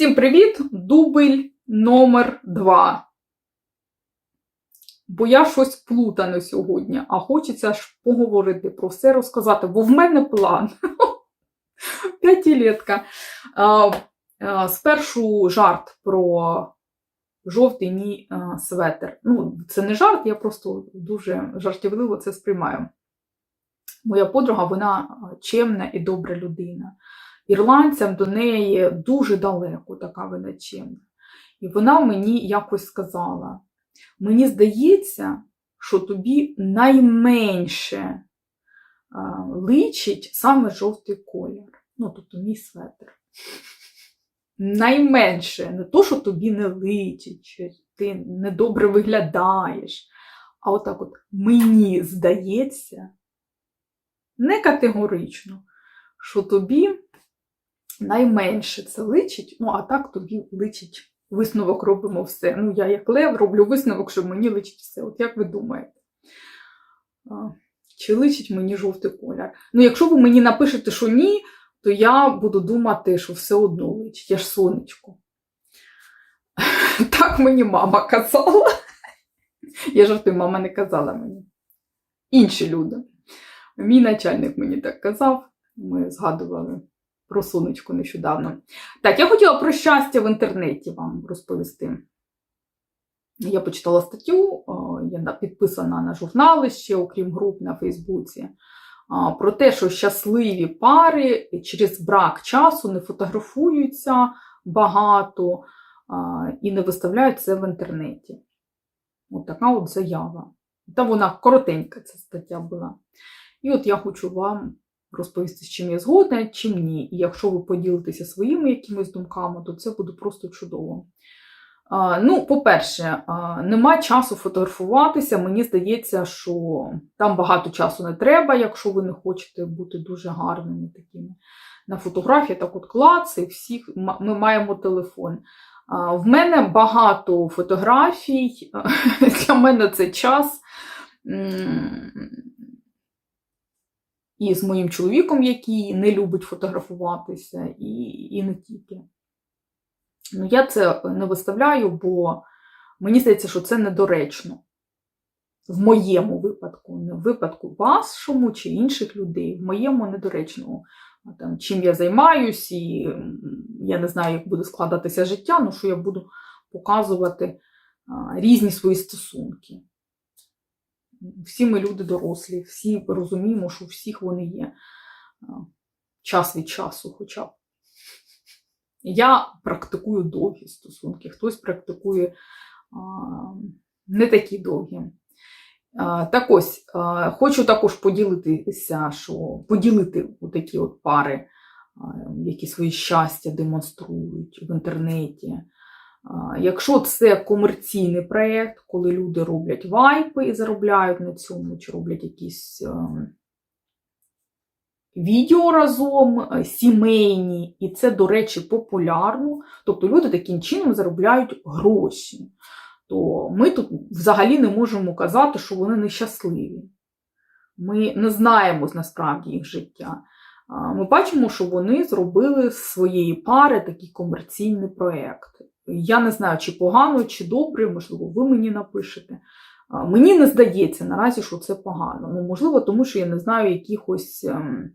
Всім привіт! Дубль номер 2. Бо я щось плутане сьогодні, а хочеться ж поговорити про все розказати, бо в мене план. П'ятилетка. Спершу жарт про жовтий мій светр. Ну, це не жарт, я просто дуже жартівливо це сприймаю. Моя подруга, вона чемна і добра людина. Ірландцям до неї дуже далеко така вона чимна. І вона мені якось сказала: мені здається, що тобі найменше а, личить саме жовтий колір. Ну, тобто мій светр. Найменше, не то, що тобі не личить, чи ти недобре виглядаєш. А отак от мені здається, не категорично, що тобі найменше це личить, ну а так тобі личить висновок робимо все. Ну, я як лев роблю висновок, що мені личить все. От як ви думаєте? Чи личить мені жовтий колір? Ну, якщо ви мені напишете, що ні, то я буду думати, що все одно личить. Я ж сонечко. Так мені мама казала. Я жартую, мама не казала мені. Інші люди. Мій начальник мені так казав, ми згадували про сонечко нещодавно. Так, я хотіла про щастя в інтернеті вам розповісти. Я почитала статтю, я підписана на журнали ще, окрім груп на Фейсбуці, про те, що щасливі пари через брак часу не фотографуються багато і не виставляють це в інтернеті. От така от заява. Та вона коротенька, ця стаття була. І от я хочу вам розповісти, з чим я згодна, чим ні. І якщо ви поділитеся своїми якимись думками, то це буде просто чудово. Ну, по-перше, нема часу фотографуватися. Мені здається, що там багато часу не треба, якщо ви не хочете бути дуже гарними такими. На фотографії так от клац, всіх ми маємо телефон. В мене багато фотографій, для мене це час і з моїм чоловіком, який не любить фотографуватися, і і не тільки. Ну, Я це не виставляю, бо мені здається, що це недоречно. В моєму випадку, не в випадку вашому чи інших людей, в моєму недоречному. Там, Чим я займаюсь, і я не знаю, як буде складатися життя, ну що я буду показувати а, різні свої стосунки всі ми люди дорослі, всі розуміємо, що у всіх вони є час від часу хоча б. Я практикую довгі стосунки, хтось практикує а, не такі довгі. А, так ось, а, хочу також поділитися, що поділити такі от пари, а, які свої щастя демонструють в інтернеті. Якщо це комерційний проєкт, коли люди роблять вайпи і заробляють на цьому, чи роблять якісь ем, відео разом, е, сімейні, і це, до речі, популярно, тобто люди таким чином заробляють гроші, то ми тут взагалі не можемо казати, що вони нещасливі. Ми не знаємо насправді їх життя. Ми бачимо, що вони зробили з своєї пари такий комерційний проєкт. Я не знаю, чи погано, чи добре, можливо, ви мені напишете. Мені не здається наразі, що це погано. Ну, Можливо, тому що я не знаю якихось ем,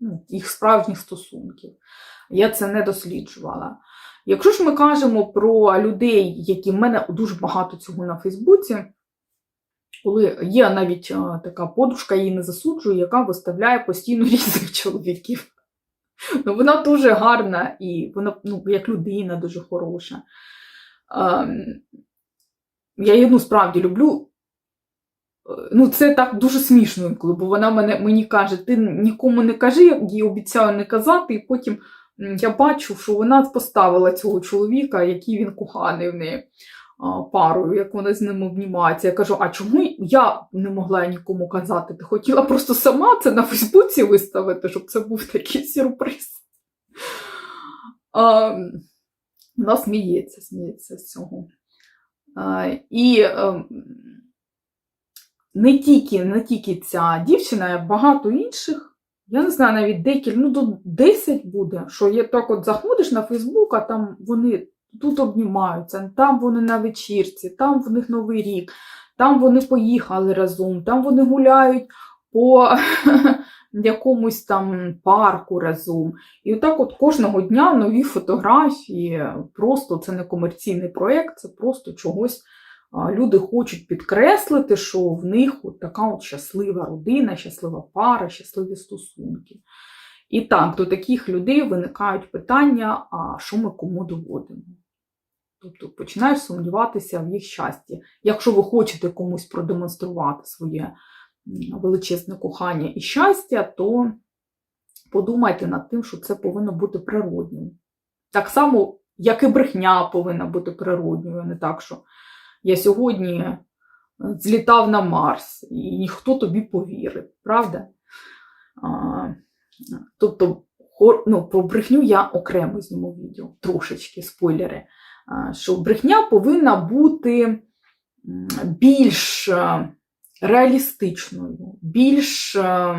ну, їх справжніх стосунків. Я це не досліджувала. Якщо ж ми кажемо про людей, які в мене дуже багато цього на Фейсбуці, коли є навіть така подружка, її не засуджує, яка виставляє постійно різних чоловіків. Ну, Вона дуже гарна і вона ну, як людина дуже хороша. Ем, я її ну, справді люблю. Е, ну, Це так дуже смішно інколи, бо вона мене, мені каже, ти нікому не кажи, я їй обіцяю не казати, і потім я бачу, що вона поставила цього чоловіка, який він коханий в неї парою, як вона з ним обнімається. Я кажу, а чому я не могла нікому казати? Ти хотіла просто сама це на Фейсбуці виставити, щоб це був такий сюрприз. Вона сміється, сміється з цього. І ем, не тільки не тільки ця дівчина, а багато інших я не знаю, навіть декілька, ну до 10 буде, що є так от заходиш на Фейсбук, а там вони тут обнімаються, там вони на вечірці, там в них Новий рік, там вони поїхали разом, там вони гуляють по якомусь там парку разом. І отак от кожного дня нові фотографії. Просто це не комерційний проєкт, це просто чогось. Люди хочуть підкреслити, що в них от така от щаслива родина, щаслива пара, щасливі стосунки. І так, до таких людей виникають питання, а що ми кому доводимо? Тобто починаєш сумніватися в їх щасті. Якщо ви хочете комусь продемонструвати своє величезне кохання і щастя, то подумайте над тим, що це повинно бути природнім. Так само, як і брехня повинна бути природньою, не так, що я сьогодні е, злітав на Марс, і ніхто тобі повірить, правда? А, тобто, ну, про брехню я окремо зніму відео, трошечки спойлери. Що брехня повинна бути більш е, реалістичною, більш е,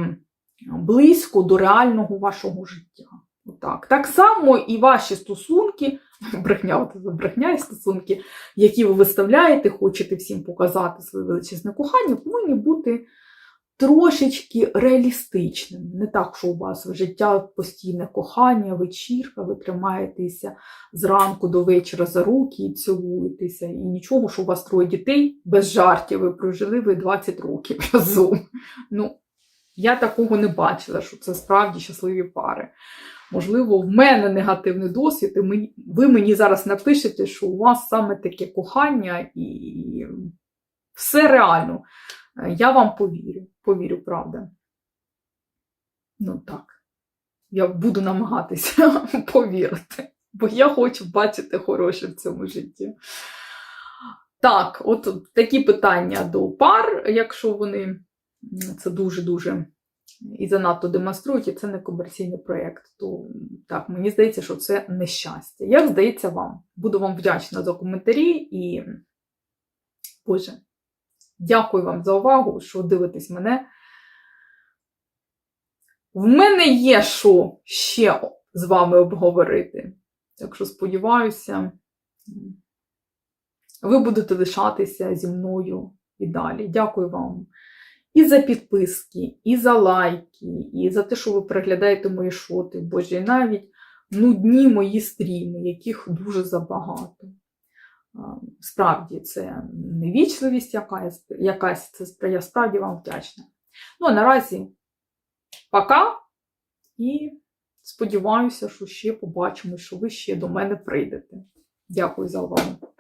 близько до реального вашого життя. Отак. Так само і ваші стосунки, брехня, брехня і стосунки, які ви виставляєте, хочете всім показати своє величезне кохання, повинні бути трошечки реалістичними. Не так, що у вас життя постійне кохання, вечірка, ви тримаєтеся зранку до вечора за руки і цілуєтеся, і нічого, що у вас троє дітей без жартів, ви прожили ви 20 років разом. Ну, я такого не бачила, що це справді щасливі пари. Можливо, в мене негативний досвід, і ви мені зараз напишете, що у вас саме таке кохання і все реально. Е, Я вам повірю, повірю, правда. Ну так. Я буду намагатися повірити, бо я хочу бачити хороше в цьому житті. Так, от такі питання до пар, якщо вони це дуже-дуже і занадто демонструють, і це не комерційний проєкт, то так, мені здається, що це нещастя. Як здається вам? Буду вам вдячна за коментарі і, Боже, дякую вам за увагу, що дивитесь мене. В мене є що ще з вами обговорити. Так що сподіваюся, ви будете лишатися зі мною і далі. Дякую вам і за підписки, і за лайки, і за те, що ви переглядаєте мої шоти. Боже, і навіть нудні мої стріми, яких дуже забагато. Справді, це невічливість якась, якась це я справді вам вдячна. Ну, а наразі пока і сподіваюся, що ще побачимо, що ви ще до мене прийдете. Дякую за увагу.